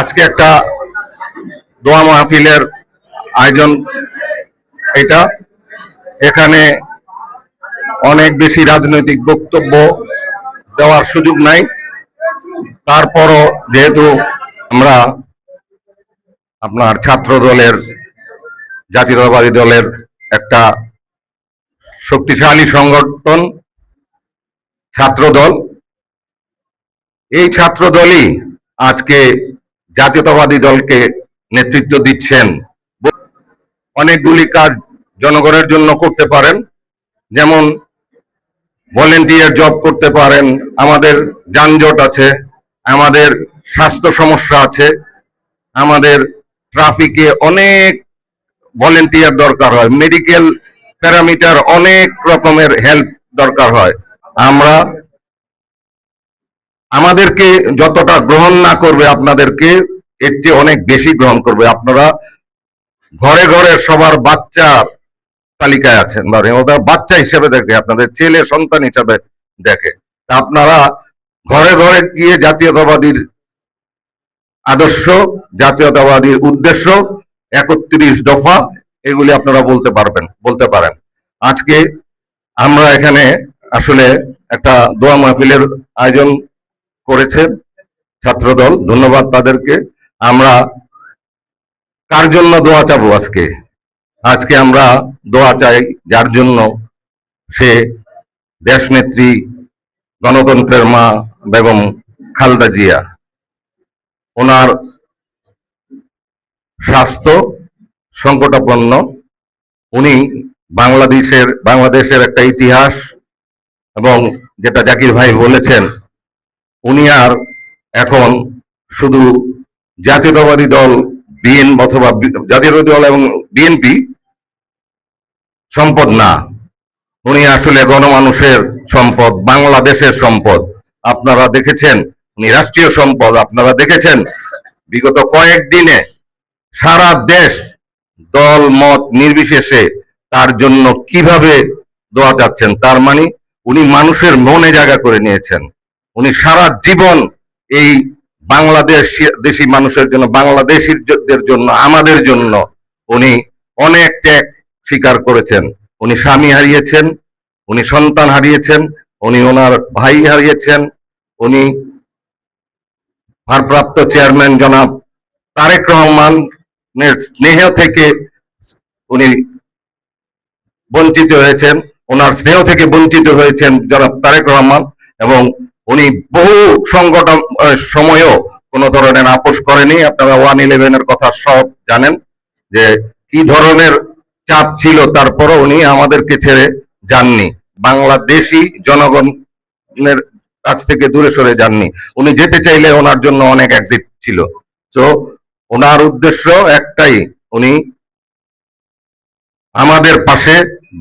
আজকে একটা দোয়া মাহফিলের আয়োজন এটা। এখানে অনেক বেশি রাজনৈতিক বক্তব্য দেওয়ার সুযোগ নাই। তারপরও যেহেতু আমরা আপনার ছাত্র দলের জাতীয়তাবাদী দলের একটা শক্তিশালী সংগঠন ছাত্র দল এই ছাত্র দলই আজকে জাতীয়তাবাদী দলকে নেতৃত্ব দিচ্ছেন। অনেকগুলি কাজ জনগণের জন্য করতে পারেন। যেমন ভলেন্টিয়ার জব করতে পারেন, আমাদের যানজট আছে, আমাদের স্বাস্থ্য সমস্যা আছে, আমাদের ট্রাফিকে অনেক ভলেন্টিয়ার দরকার হয়। মেডিকেল প্যারামিটার অনেক রকমের হেল্প দরকার হয়। আমরা আমাদেরকে যতটা গ্রহণ না করবে আপনাদেরকে, এর চেয়ে অনেক বেশি গ্রহণ করবে। আপনারা ঘরে ঘরে সবার বাচ্চা তালিকায় আছেন, বা বাচ্চা হিসেবে দেখে, আপনাদের ছেলে সন্তান হিসেবে দেখে। আপনারা ঘরে ঘরে গিয়ে জাতীয়তাবাদীর আদর্শ, জাতীয়তাবাদীর উদ্দেশ্য একত্রিশ দফা এগুলি আপনারা বলতে পারবেন, বলতে পারেন। আজকে আমরা এখানে আসলে একটা দোয়া মাহফিলের আয়োজন করেছে ছাত্রদল। ধন্যবাদ তাদেরকে। আমরা কার জন্য দোয়া চাবো আজকে? আজকে আমরা দোয়া চাই যার জন্য সে দেশনেত্রী গণতন্ত্রের মা বেগম খালদা জিয়া। ওনার স্বাস্থ্য সংকটাপন্ন। উনি বাংলাদেশের বাংলাদেশের একটা ইতিহাস এবং যেটা জাকির ভাই বলেছেন, উনি আর এখন শুধু জাতীয়তাবাদী দল, বিএন অথবা জাতীয়তাবাদী দল এবং বিএনপি সম্পদ না। উনি আসলে গণমানুষের সম্পদ, বাংলাদেশের সম্পদ। আপনারা দেখেছেন, উনি রাষ্ট্রীয় সম্পদ, আপনারা দেখেছেন, বিগত কয়েক দিনে সারা দেশ দল, মত নির্বিশেষে তার জন্য কীভাবে দোয়া যাচ্ছেন তার মানে উনি মানুষের মনে জায়গা করে নিয়েছেন। উনি সারা জীবন এই বাংলাদেশ দেশি মানুষের জন্য, বাংলাদেশিদের জন্য, আমাদের জন্য উনি অনেক ত্যাগ স্বীকার করেছেন। উনি স্বামী হারিয়েছেন, উনি সন্তান হারিয়েছেন, উনি ওনার ভাই হারিয়েছেন, উনি ভারপ্রাপ্ত চেয়ারম্যান জনাব তারেক রহমানের স্নেহ থেকে উনি বঞ্চিত হয়েছেন। ওনার স্নেহ থেকে বঞ্চিত হয়েছেন জনাব তারেক রহমান এবং উনি বহু সংগঠন সময়েও কোনো ধরনের আপোষ করেনি। আপনারা ওয়ান ইলেভেনের কথা সব জানেন যে কি ধরনের চাপ ছিল, তারপরও উনি আমাদেরকে ছেড়ে যাননি। বাংলাদেশি জনগণের কাছ থেকে দূরে সরে যাননি। উনি যেতে চাইলে ওনার জন্য অনেক এক্সিট ছিল। তো ওনার উদ্দেশ্য একটাই, উনি আমাদের পাশে,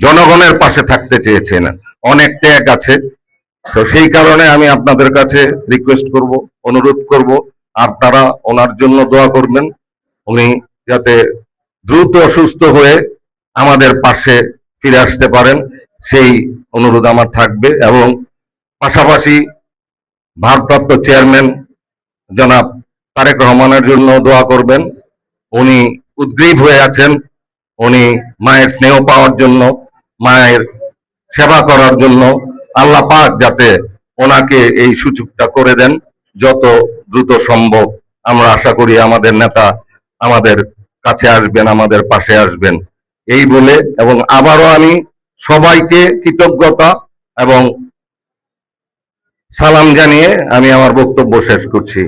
জনগণের পাশে থাকতে চেয়েছেন। অনেক ত্যাগ আছে। তো সেই কারণে আমি আপনাদের কাছে রিকোয়েস্ট করব, অনুরোধ করব, আপনারা ওনার জন্য দোয়া করবেন। উনি যাতে দ্রুত সুস্থ হয়ে আমাদের পাশে ফিরে আসতে পারেন, সেই অনুরোধ আমার থাকবে এবং পাশাপাশি ভারপ্রাপ্ত চেয়ারম্যান জনাব তারেক রহমানের জন্য দোয়া করবেন। উনি উদ্গ্রীব হয়ে আছেন। উনি মায়ের স্নেহ পাওয়ার জন্য, মায়ের সেবা করার জন্য আল্লাহ পাক যাতে ওনাকে এই সুযোগটা করে দেন, যত দ্রুত সম্ভব। আমরা আশা করি আমাদের নেতা আমাদের কাছে আসবেন, আমাদের পাশে আসবেন। এই বলে এবং আবারও আমি সবাইকে কৃতজ্ঞতা এবং সালাম জানিয়ে আমি আমার বক্তব্য শেষ করছি।